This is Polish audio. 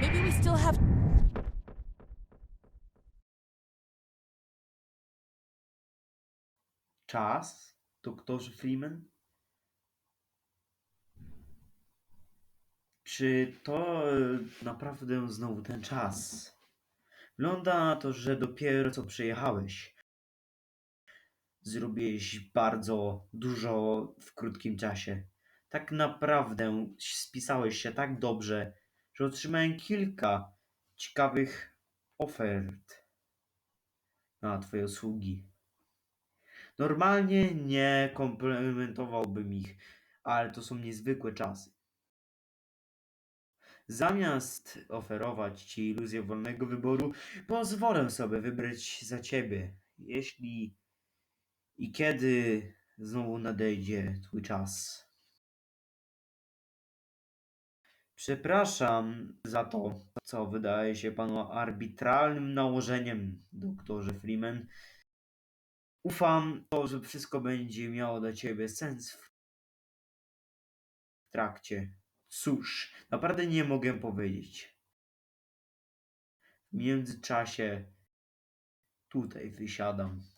Maybe we still have. Czas, doktorze Freeman? Czy to e, naprawdę znowu ten czas? Wygląda na to, że dopiero co przyjechałeś. Zrobiłeś bardzo dużo w krótkim czasie. Tak naprawdę spisałeś się tak dobrze, że otrzymałem kilka ciekawych ofert na Twoje usługi. Normalnie nie komplementowałbym ich, ale to są niezwykłe czasy. Zamiast oferować Ci iluzję wolnego wyboru, pozwolę sobie wybrać za Ciebie, jeśli i kiedy znowu nadejdzie Twój czas. Przepraszam za to, co wydaje się Panu arbitralnym nałożeniem, doktorze Freeman. Ufam to, że wszystko będzie miało dla Ciebie sens w trakcie. Cóż, naprawdę nie mogę powiedzieć. W międzyczasie tutaj wysiadam.